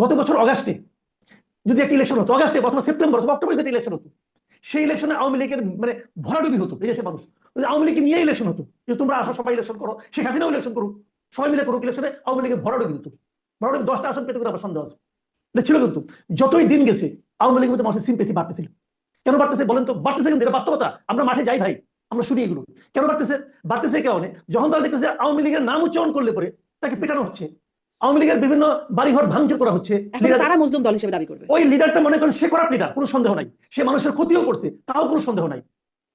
গত বছর অগাস্টে যদি একটা ইলেকশন হতো, অগাস্টে অথবা সেপ্টেম্বর অথবা অক্টোবরে যদি ইলেকশন হতো, সেই ইলেকশনে আওয়ামী লীগের মানে ভরাডুবি হতো এই দেশের মানুষ। আওয়ামী লীগকে নিয়ে ইলেকশন হতো, যে তোমরা আসো, সবাই ইলেকশন করো, শেখ হাসিনাও ইলেকশন করুক, সবাই মিলে করুক ইলেকশনে আওয়ামী লীগের ভরাডুবি হতো। ভরাডুবি দশটা আসন পেতে করে আমার সন্দেহ আছে। ছিল কিন্তু, যতই দিন গেছে, আওয়ামী লীগের মধ্যে মানুষের সিম্পেথি বাড়তেছিল। কেন বাড়তেছে বলেন তো? বাড়তেছে কিন্তু, এটা বাস্তবতা। আমরা মাঠে যাই ভাই, আমরা শুনি এগুলো। কেন বাড়তেছে? বাড়তেছে কারণে, যখন তারা দেখতেছে আওয়ামী লীগের নাম উচ্চারণ করলে পরে তাকে পেটানো হচ্ছে। আওয়ামী লীগের বিভিন্ন বাড়িঘর ভাঙচুর করা হচ্ছে তারা মজলুম দল হিসেবে দাবি করবে। ওই লিডারটা মনে করেন সে করাপ লিডার কোনো সন্দেহ নাই। সে মানুষের ক্ষতিও করছে তাও কোনো সন্দেহ নাই।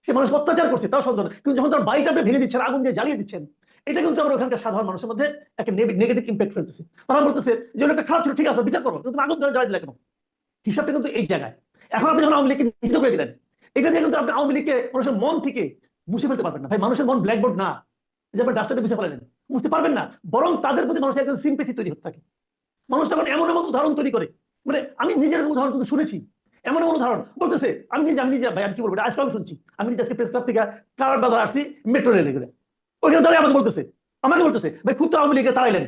সে মানুষ অত্যাচার করছে তাও সন্দেহ নাই। কিন্তু যখন তার আপনি ভেঙে দিচ্ছেন আগুন দিয়ে জ্বালিয়ে দিচ্ছেন এটা কিন্তু আমরা ওখানকার সাধারণ মানুষের মধ্যে একটা নেগেটিভ ইম্প্যাক্ট ফেলতেছে। তারা বলতেছে যে একটা খারাপ ছিল ঠিক আছে বিচার করো কিন্তু তুমি আগুন ধরে জ্বালিয়ে দিলে কেন? হিসাবটা কিন্তু এই জায়গায়। এখন আপনি যখন আওয়ামী লীগকে নিষিদ্ধ করে দিলেন এটা দিয়ে কিন্তু আপনি আওয়ামী লীগকে মানুষের মন থেকে মুছে ফেলতে পারবেন না। ভাই মানুষের মন ব্ল্যাকবোর্ড না। যে আপনি ডাস্টারে মুছে ফেলেন বুঝতে পারবেন না, বরং তাদের প্রতি মানুষের একটা সিম্পেথি তৈরি হতে থাকে। মানুষ তখন এমন এমন উদাহরণ তৈরি করে। মানে আমি নিজের উদাহরণ কিন্তু শুনেছি। এমন এমন উদাহরণ বলতেছে, আমি নিজে আমি নিজে, ভাই, আমি কি বলব আজকে আমি শুনছি। আমি নিজে আজকে প্রেস ক্লাব থেকে কারার বাজার আসছি মেট্রো রেলে গেলে। ওইখানে দাঁড়িয়ে আমাকে বলতেছে আমাকে বলতেছে, ভাই, খুব তো আওয়ামী লীগকে তাড়াইলেন।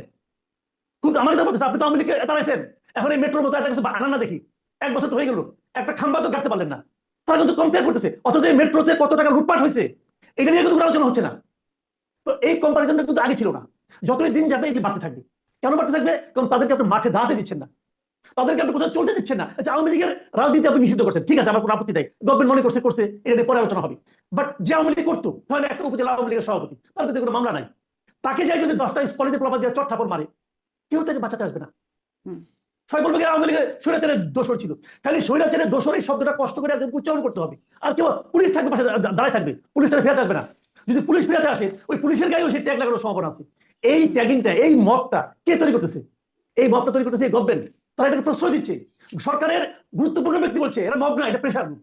খুব আমাকে বলতেছে, আপনি তো আওয়ামী লীগকে তাড়াইছেন। এখন এই মেট্রোর মতো একটা কিছু আনা দেখি। এক বছর তো হয়ে গেল, একটা খাম্বা তো কাটতে পারলেন না। তারা কিন্তু কম্পেয়ার করতেছে, অথচ এই মেট্রোতে কত টাকা লুটপাট হয়েছে? এটা নিয়ে কিন্তু আলোচনা হচ্ছে না। তো এই কম্পারিজনটা কিন্তু আগে ছিল না। যতই দিন যাবে এটি বাড়তে থাকবে। কেন বাড়তে থাকবে? কারণ তাদেরকে আপনি মাঠে দাঁড়াতে দিচ্ছেন না। তাদেরকে আপনি কোথাও চলতে দিচ্ছেন না। আচ্ছা আওয়ামী লীগের রাজনীতি আপনি নিষিদ্ধ করছেন। ঠিক আছে আমার কোনো আপত্তি নাই। গভর্নমেন্ট মনে করছে করছে এটা নিয়ে পরে আলোচনা হবে। বাট যে আওয়ামী লীগ করতো তাহলে একটা উপজেলা আওয়ামী লীগের সভাপতি তার বিরুদ্ধে কোনো মামলা নাই। তাকে যাই যদি দশটা কলেজে প্রভাব দিয়ে চট থাপড় মারে কেউ তাকে বাঁচাতে আসবে না। সবাই বলবে আওয়ামী লীগের স্বৈরাচারের দোষর ছিল। খালি স্বৈরাচারের দোষর এই শব্দটা কষ্ট করে একদম উচ্চারণ করতে হবে। আর কেউ পুলিশ থাকবে পাশে দাঁড়ায় থাকবে। পুলিশ তারা ফেরাতে আসবে না। যদি পুলিশ ফেরাতে আসে, ওই পুলিশের গায়েও সে ট্যাগ লাগানোর সম্ভাবনা আছে। এই ট্যাগিংটা, এই মবটা কে তৈরি করতেছে? এই মবটা তৈরি করতেছে গভর্নমেন্ট তারা এটাকে প্রশ্রয় দিচ্ছে। সরকারের গুরুত্বপূর্ণ ব্যক্তি বলছে, এরা মব না এটা প্রেশার গ্রুপ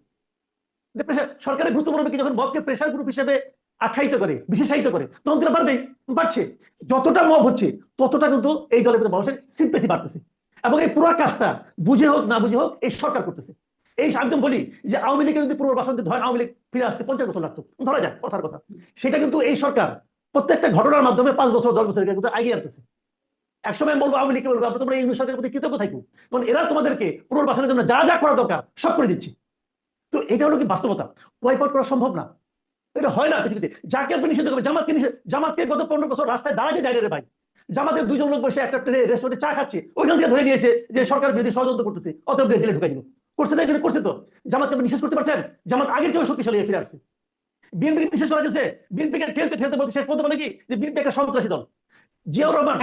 এটা প্রেশার সরকারের গুরুত্বপূর্ণ ব্যক্তি যখন মবকে প্রেশার গ্রুপ হিসেবে আখ্যায়িত করে, বিশেষায়িত করে, তখন তারা বাড়বেই, বাড়ছে। যতটা মব হচ্ছে, ততটা কিন্তু এই দলের মানুষের সিম্পেথি বাড়তেছে। এবং এই পুরো কাজটা বুঝে হোক, না বুঝে হোক, এই সরকার করতেছে। এই একদম বলি যে আওয়ামী লীগের যদি পুনর্বাসন হয় আওয়ামী লীগ ফিরে আসতে পঞ্চাশ বছর লাগতো। ধরা যাক, কথার কথা। সেটা কিন্তু এই সরকার প্রত্যেকটা ঘটনার মাধ্যমে পাঁচ বছর, দশ বছর কিন্তু এগিয়ে আনতেছে একসময় বলব, আওয়ামী লীগকে বলব তোমরা এই সরকারের প্রতি কৃতজ্ঞ থাকো। কারণ এরা তোমাদেরকে পুনর্বাসনের জন্য যা যা করা দরকার, সব করে দিচ্ছি। তো এটা হলো কি বাস্তবতা? ওয়াইপ আউট করা সম্ভব না। এটা হয় না পৃথিবীতে। যাকে আপনি নিষিদ্ধ করবেন, জামাতকে নিষেধ, জামাতকে গত পনেরো বছর রাস্তায় দাঁড়াতে রে ভাই। জামাতের দুজন লোক বসে একটা ট্রেনে, রেস্টুরেন্টে চা খাচ্ছে, ওইখান থেকে ধরে নিয়েছে যে সরকার বিরোধী ষড়যন্ত্র করতেছে জেলে ঢুকাই দিল করছে না এখানে করছে তো। জামাতকে আপনি নিঃশেষ করতে পারছেন? জামাত আগের কেউ শক্তিশালী ফিরে আসছে। বিএনপি নিঃশেষ করা গেছে? বিএনপিকে ঠেলতে ঠেলতে বলতে শেষ পর্যন্ত মানে কি? যে বিএনপি একটা সন্ত্রাসী দল। জিয়াউর রহমান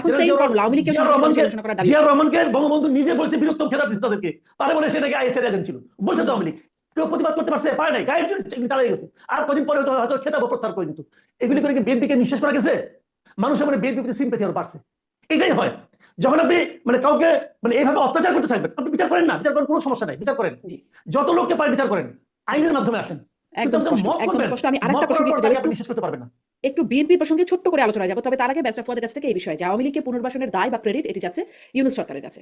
রহমানকে বঙ্গবন্ধু নিজে বলছে খেতাব দিচ্ছে তাদেরকে। তারা বলে সেটাকে আইএসএর এজেন্ট ছিল। বলছে তো আওয়ামী লীগ। কেউ প্রতিবাদ করতে পারছে? পারে নাই। গায়ের জন্য গেছে। আর কদিন পরে হয়তো খেতাব প্রত্যাহার করে নিত। এগুলি করে কি বিএনপিকে নিঃশেষ করা গেছে? মানুষের মানে বিএনপি সিম্পেথি আরও বাড়ছে। এটাই হয়। যখন আপনি মানে কাউকে মানে এইভাবে অত্যাচার করতে থাকবেন আপনি বিচার করেন না বিচার করেন কোনো সমস্যা নাই বিচার করেন। যত লোককে পারে বিচার করেন আইনের মাধ্যমে আসেন। একটু বিএনপি প্রসঙ্গে ছোট্ট করে আলোচনা যাব। তবে তার আগে ব্যারিস্টার কাছ থেকে এই বিষয়ে যে আওয়ামী লীগকে পুনর্বাসনের দায় বা ক্রেডিট এটি যাচ্ছে ইউনুস সরকারের কাছে।